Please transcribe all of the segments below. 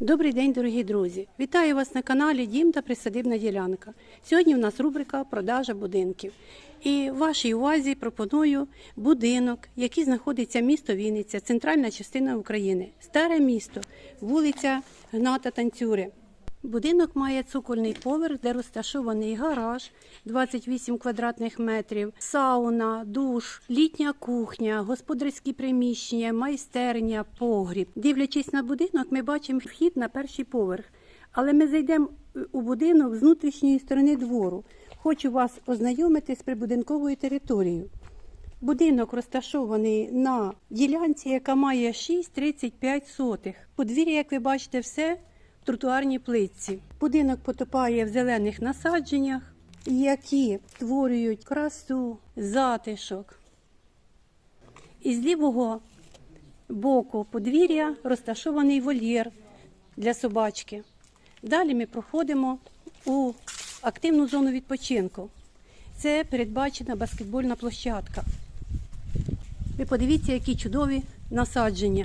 Добрий день, дорогі друзі! Вітаю вас на каналі Дім та Присадибна ділянка. Сьогодні в нас рубрика Продажа будинків. І вашій увазі пропоную будинок, який знаходиться місто Вінниця, центральна частина України, старе місто, вулиця Гната Танцюри. Будинок має цокольний поверх, де розташований гараж 28 квадратних метрів, сауна, душ, літня кухня, господарські приміщення, майстерня, погріб. Дивлячись на будинок, ми бачимо вхід на перший поверх. Але ми зайдемо у будинок з внутрішньої сторони двору. Хочу вас ознайомити з прибудинковою територією. Будинок розташований на ділянці, яка має 6,35 сотих. Подвір'я, як ви бачите, все тротуарній плитці. Будинок потопає в зелених насадженнях, які створюють красу, затишок. І з лівого боку подвір'я розташований вольєр для собачки. Далі ми проходимо у активну зону відпочинку. Це передбачена баскетбольна площадка. Ви подивіться, які чудові насадження.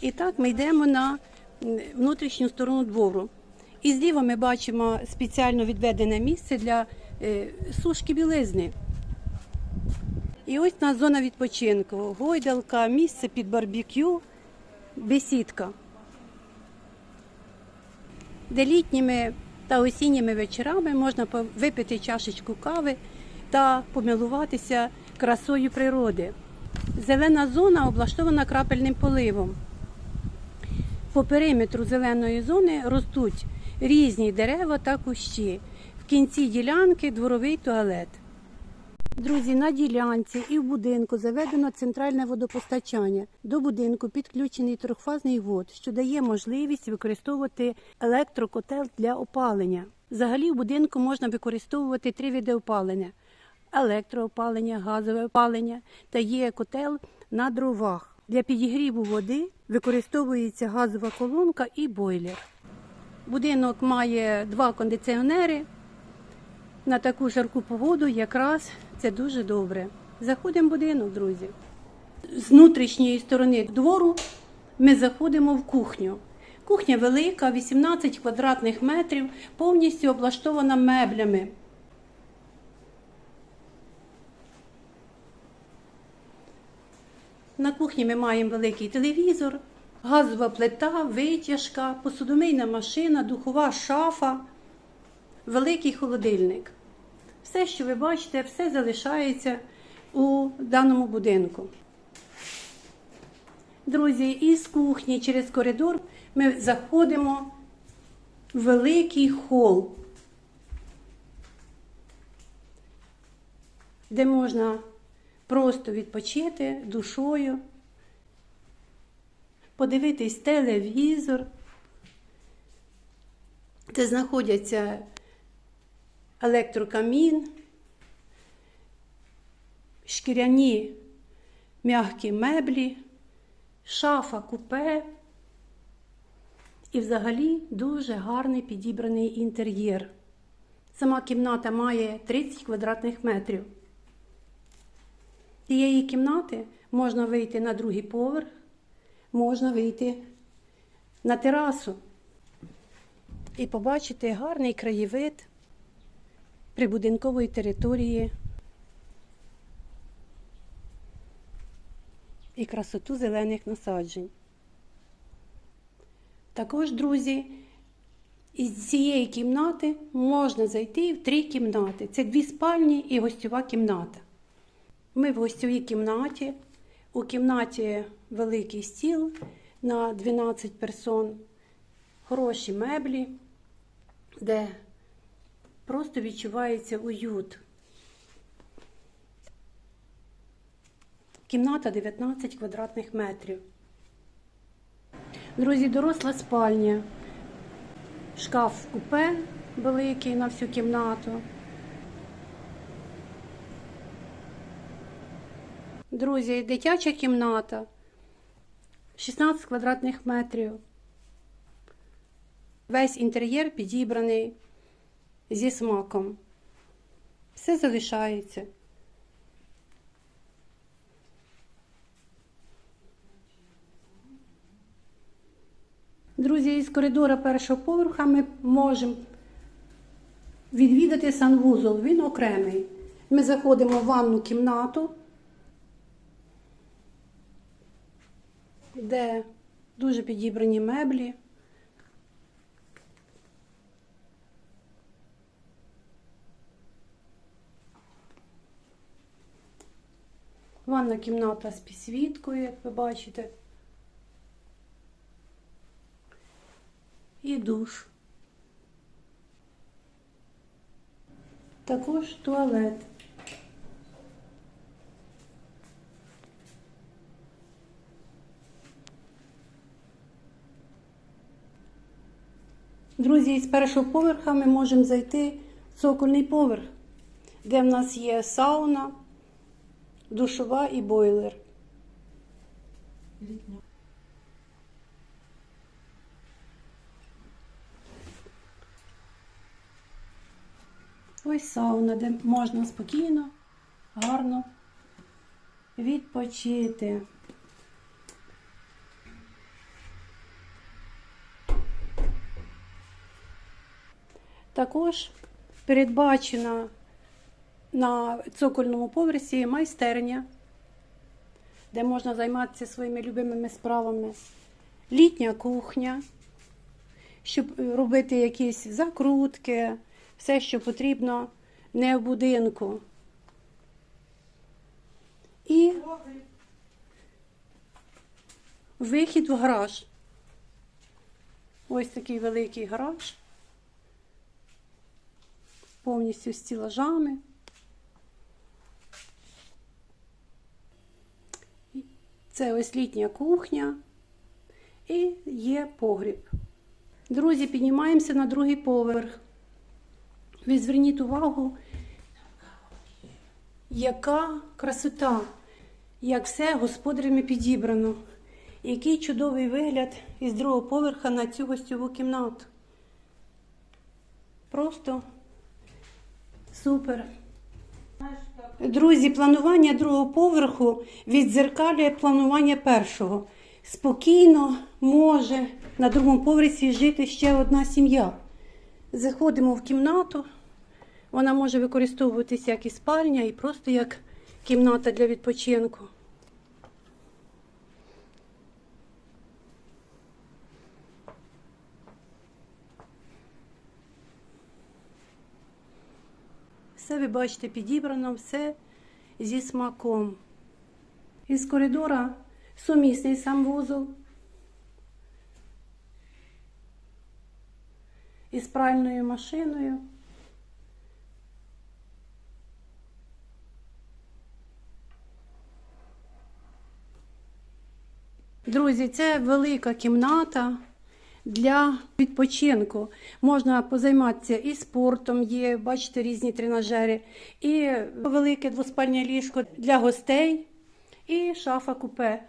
І так ми йдемо на внутрішню сторону двору. І зліва ми бачимо спеціально відведене місце для е, сушки білизни. І ось у нас зона відпочинку. Гойдалка, місце під барбекю, бесідка. Де літніми та осінніми вечорами можна випити чашечку кави та помилуватися красою природи. Зелена зона облаштована крапельним поливом. По периметру зеленої зони ростуть різні дерева та кущі. В кінці ділянки дворовий туалет. Друзі, на ділянці і в будинку заведено центральне водопостачання. До будинку підключений трьохфазний вод, що дає можливість використовувати електрокотел для опалення. Взагалі в будинку можна використовувати три види опалення: електроопалення, газове опалення та є котел на дровах. Для підігріву води використовується газова колонка і бойлер. Будинок має два кондиціонери. На таку жарку погоду якраз це дуже добре. Заходимо в будинок, друзі. З внутрішньої сторони двору ми заходимо в кухню. Кухня велика, 18 квадратних метрів, повністю облаштована меблями. На кухні ми маємо великий телевізор, газова плита, витяжка, посудомийна машина, духова шафа, великий холодильник. Все, що ви бачите, все залишається у даному будинку. Друзі, із кухні через коридор ми заходимо в великий хол, де можна просто відпочити душою, подивитись телевізор, де знаходяться електрокамін, шкіряні м'які меблі, шафа купе і взагалі дуже гарний підібраний інтер'єр. Сама кімната має 30 квадратних метрів. З цієї кімнати можна вийти на другий поверх, можна вийти на терасу і побачити гарний краєвид прибудинкової території і красоту зелених насаджень. Також, друзі, із цієї кімнати можна зайти в три кімнати. Це дві спальні і гостьова кімната. Ми в гостьовій кімнаті. У кімнаті великий стіл на 12 персон, хороші меблі, де просто відчувається уют. Кімната 19 квадратних метрів. Друзі, доросла спальня. Шкаф купе великий на всю кімнату. Друзі, дитяча кімната 16 квадратних метрів. Весь інтер'єр підібраний зі смаком. Все залишається. Друзі, із коридора першого поверха ми можемо відвідати санвузол. Він окремий. Ми заходимо в ванну кімнату, де дуже підібрані меблі. Ванна кімната з підсвіткою, як ви бачите. І душ. Також туалет. Друзі, з першого поверха ми можемо зайти в цокольний поверх, де в нас є сауна, душова і бойлер. Ось сауна, де можна спокійно, гарно відпочити. Також передбачена на цокольному поверсі майстерня, де можна займатися своїми любимими справами. Літня кухня, щоб робити якісь закрутки, все, що потрібно не в будинку. І вихід в гараж. Ось такий великий гараж. Повністю стілажами. Це ось літня кухня і є погріб. Друзі, піднімаємося на другий поверх. Ви зверніть увагу, яка красота, як все господарями підібрано. Який чудовий вигляд із другого поверха на цю гостьову кімнату. Просто супер. Друзі, планування другого поверху віддзеркалює планування першого. Спокійно може на другому поверсі жити ще одна сім'я. Заходимо в кімнату. Вона може використовуватися як і спальня, і просто як кімната для відпочинку. Все ви бачите підібрано, все зі смаком. Із коридора сумісний сам вузол. Із пральною машиною. Друзі, це велика кімната для відпочинку. Можна позайматися і спортом, є, бачите, різні тренажери, і велике двоспальне ліжко для гостей, і шафа купе.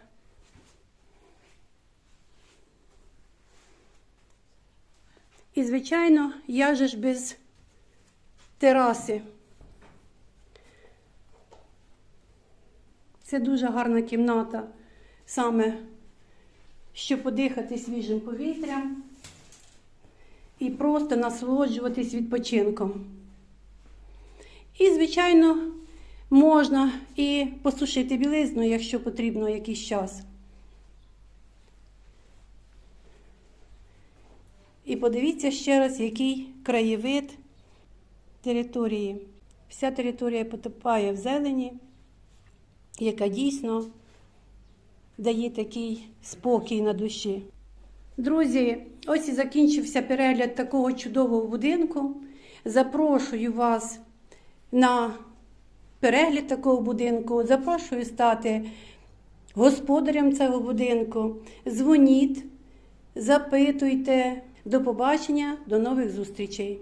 І, звичайно, я же ж без тераси. Це дуже гарна кімната, саме щоб подихати свіжим повітрям і просто насолоджуватись відпочинком. І, звичайно, можна і посушити білизну, якщо потрібно якийсь час. І подивіться ще раз, який краєвид території. Вся територія потопає в зелені, яка дійсно дає такий спокій на душі. Друзі, ось і закінчився перегляд такого чудового будинку. Запрошую вас на перегляд такого будинку. Запрошую стати господарем цього будинку. Дзвоніть, запитуйте. До побачення, до нових зустрічей!